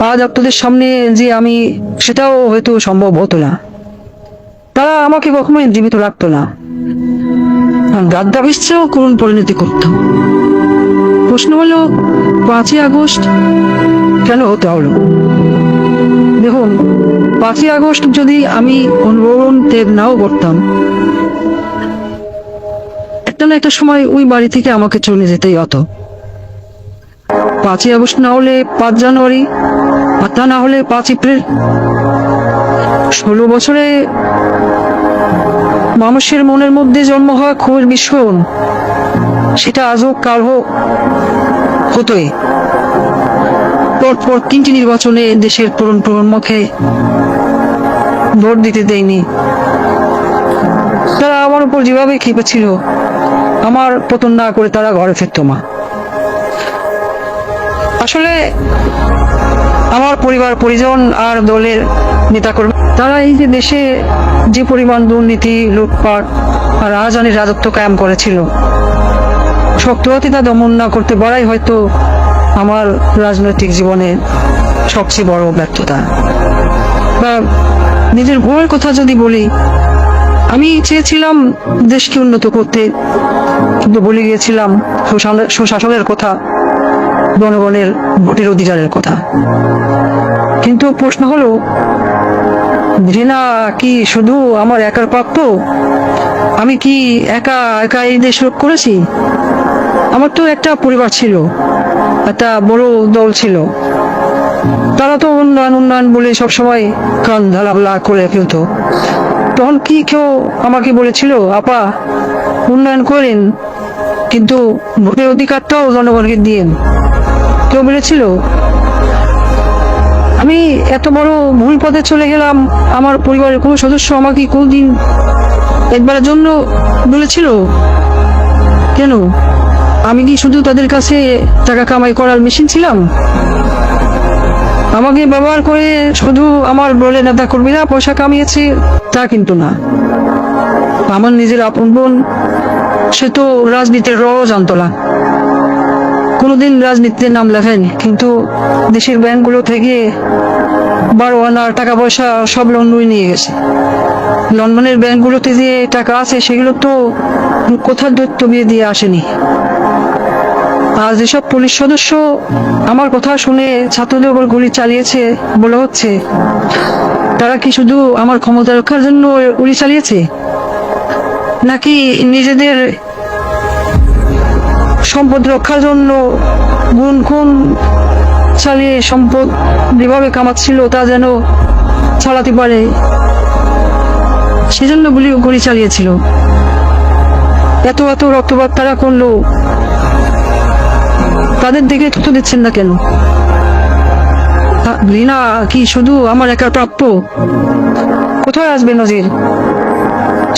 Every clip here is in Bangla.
আজ আপনাদের সামনে যে আমি, সেটাও হয়তো সম্ভব হতো না। তারা আমাকে কখনোই জীবিত রাখতো না। গাদ্দাবিশ্বেও করুণ পরিণতি করত। প্রশ্ন হলো, পাঁচই আগস্ট কেন হতে হলো? দেখুন, পাঁচই আগস্ট যদি আমি অনুভবন ত্যাগ নাও করতাম, একটা না একটা সময় ওই বাড়ি থেকে আমাকে চলে যেতেই হতো। পাঁচই আগস্ট না হলে পাঁচ জানুয়ারি আর তা না হলে পাঁচ এপ্রিল? ষোলো বছরে মানুষের মনের মধ্যে জন্ম হওয়া ক্ষোভের বিস্ফোরণ সেটা আজও কাল হোক, হতোই। পরপর তিনটি নির্বাচনে দেশের তরুণ প্রজন্মকে ভোট দিতে দেয়নি। তারা আমার উপর যেভাবে খেপেছিল আমার পতন না করে তারা ঘরে ফিরত মা আসলে আমার পরিবার, পরিজন আর দলের নেতাকর্মী তারা এই যে দেশে যে পরিমাণ দুর্নীতি, লুটপাট আর রাজধানীর রাজত্ব কায়েম করেছিল শক্ত তা দমন না করতে পারাই হয়তো আমার রাজনৈতিক জীবনে সবচেয়ে বড় ব্যর্থতা। বা নিজের ভয়ের কথা যদি বলি, আমি চেয়েছিলাম দেশকে উন্নত করতে, কিন্তু বলে গিয়েছিলাম সুশাসনের কথা। জনগণের ভোটের অধিকারের কথা। কিন্তু প্রশ্ন হলো, ঘৃণা কি শুধু আমার একার প্রাপ্য আমি কি একা একা এই দেশ করেছি? আমার তো একটা পরিবার ছিল, একটা বড় দল ছিল। তারা তো উন্নয়ন উন্নয়ন বলে সবসময় কান ঢালাবলা করে ফেলতো। তখন কি কেউ আমাকে বলেছিল, আপা, উন্নয়ন করেন, কিন্তু ভোটের অধিকারটাও জনগণকে দিয়েন। কেউ বলেছিল আমি এত বড় ভুল পথে চলে গেলাম, আমার পরিবারের কোনো সদস্য আমাকে কোনদিন একবারের জন্য বলেছিল? কেন? আমি কি শুধু তাদের কাছে টাকা কামাই করার মেশিন ছিলাম? আমাকে ব্যবহার করে শুধু আমার বলে নেতা কর্মীরা পয়সা কামিয়েছে, তা কিন্তু না। আমার নিজের আপন বোন, সে তো রাজনীতির র জানতো না কোনোদিন রাজনীতিতে নাম লেখেনি কিন্তু দেশের ব্যাংকগুলো থেকে বারো আনার টাকা পয়সা সব লন্ডনে নিয়ে গেছে। লন্ডনের ব্যাংকগুলোতে যে টাকা আছে, সেগুলো তো কোথার দৈত্য বিয়ে দিয়ে আসেনি। আর যেসব পুলিশ সদস্য আমার কথা শুনে ছাত্রদের উপর গুলি চালিয়েছে বলে হচ্ছে। তারা কি শুধু আমার ক্ষমতা রক্ষার জন্য গুলি চালিয়েছে? নাকি নিজেদের সম্পদ রক্ষার জন্য গুণ খুন চালিয়ে সম্পদ যেভাবে কামাচ্ছিল তা যেন চালাতে পারে, সেজন্য গুলি গুলি চালিয়েছিল। এত এত রক্তপাত তারা করল। তাদের দিকে তথ্য দিচ্ছেন না কেন? রিনা, কি শুধু আমার একার প্রাপ্য? কোথায় আসবে নজির?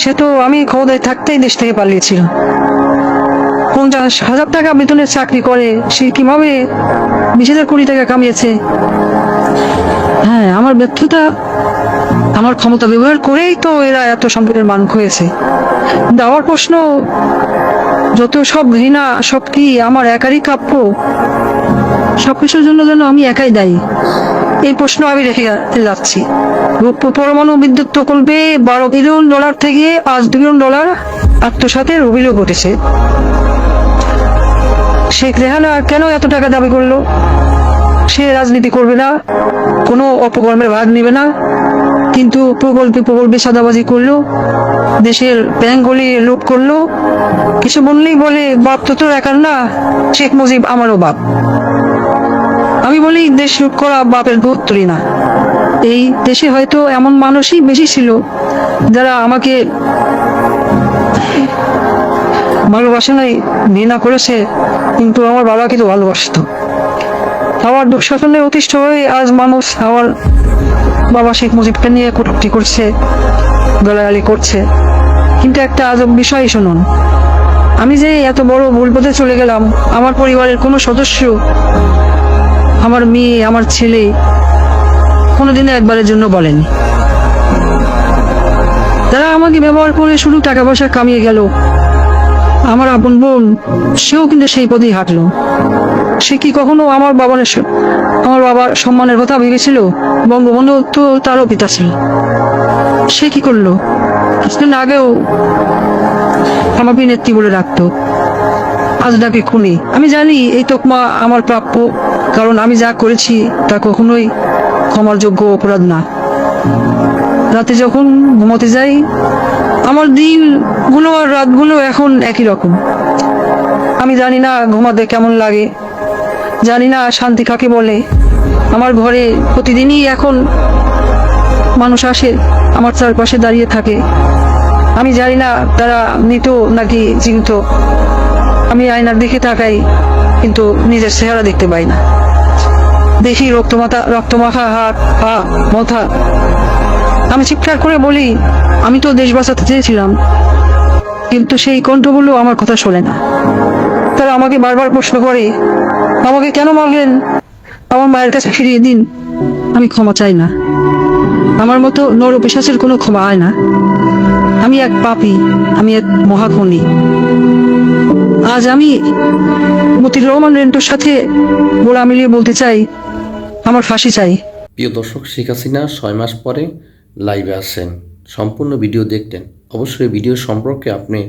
সে তো আমি ক্ষমতায় থাকতেই দেশ থেকে পালিয়েছিল। পঞ্চাশ হাজার টাকা বেতনের চাকরি করে, সে কীভাবে বিশ হাজার কোটি টাকা কামিয়েছে? হ্যাঁ আমার ব্যর্থতা, আমার ক্ষমতা ব্যবহার করেই তো এরা এত সম্পদের মান হয়েছে। আমার প্রশ্ন, যত সব ঘৃণা, সব কি আমার একারই কাপ্য সবকিছুর জন্য যেন আমি একাই দায়ী। এই প্রশ্ন আমি রেখে যাচ্ছি। পরমাণু বিদ্যুৎ প্রকল্পে বারো বিলিয়ন ডলার থেকে পাঁচ বিলিয়ন ডলার আত্মসাতের অভিযোগ উঠেছে। শেখ রেহানা কেন এত টাকা দাবি করল? সে রাজনীতি করবে না, কোনো অপকর্মের ভাগ নেবে না। কিন্তু প্রকল্পে প্রকল্পে সাদাবাজি করল, দেশের ব্যাংকগুলি লুট করল। কিছু বললেই বলে, বাপ তো তোর একার না, শেখ মুজিব আমারও বাপ। আমি বলি, দেশ লুট করা বাপের গোত্তরি না। এই দেশে হয়তো এমন মানুষই বেশি ছিল, যারা আমাকে ভালোবাসে নাই, ঘৃণা করেছে। কিন্তু আমার বাবাকে তো ভালোবাসতো। আমার দুঃশাসনে অতিষ্ঠ হয়ে আজ মানুষ আমার বাবা শেখ মুজিবকে নিয়ে কটূক্তি করছে, গলাগালি করছে। কিন্তু একটা আজব বিষয় শুনুন। আমি যে এত বড় ভুল পথে চলে গেলাম, আমার পরিবারের কোনো সদস্য, আমার মেয়ে, আমার ছেলে কোনোদিনও একবারের জন্য বলেনি। তারা আমাকে ব্যবহার করে শুধু টাকা পয়সা কামিয়ে গেল। আমার আপন বোন, সেও কিন্তু সেই পথেই হাঁটলো। সে কি কখনো আমার বাবার আমার বাবার সম্মানের কথা ভেবেছিল? বঙ্গবন্ধু তো তারও পিতা ছিল। সে কি করল? কিছুদিন আগেও আমাকে নেত্রী বলে রাখতো আজ ডাকে খুনি। আমি জানি এই তোকমা আমার প্রাপ্য, কারণ আমি যা করেছি তা কখনোই ক্ষমার যোগ্য অপরাধ না। রাতে যখন ঘুমোতে যাই আমার দিনগুলো আর রাতগুলো এখন একই রকম। আমি জানি না ঘুমাতে কেমন লাগে। জানি না শান্তি কাকে বলে। আমার ঘরে প্রতিদিনই এখন মানুষ আসে, আমার চারপাশে দাঁড়িয়ে থাকে। আমি জানি না তারা মৃত নাকি জীবিত। আমি আয়নার দিকে তাকাই, কিন্তু নিজের চেহারা দেখতে পাই না। দেখি রক্তমাতা রক্তমাখা হাত, পা, মাথা। আমি চিৎকার করে বলি, আমি তো দেশ বাঁচাতে চেয়েছিলাম। কিন্তু সেই কণ্ঠগুলো আমার কথা শোনে না। তারা আমাকে বারবার প্রশ্ন করে, আমাকে কেন মারলেন? আমার মায়ের কাছে ফিরিয়ে দিন, আমি ক্ষমা চাই না। আমার মতো নর নরপিশাচের কোনো ক্ষমা হয় না। আমি এক পাপি, আমি এক মহাখনি। আজ আমি মতির রহমান রেন্টোর সাথে গোড়া মিলিয়ে বলতে চাই, আমার ফাঁসি চাই। প্রিয় দর্শক, শেখ হাসিনা ছয় মাস পরে লাইভে আসেন সম্পূর্ণ ভিডিও দেখতেন। অবশ্যই ভিডিও সম্পর্কে আপনি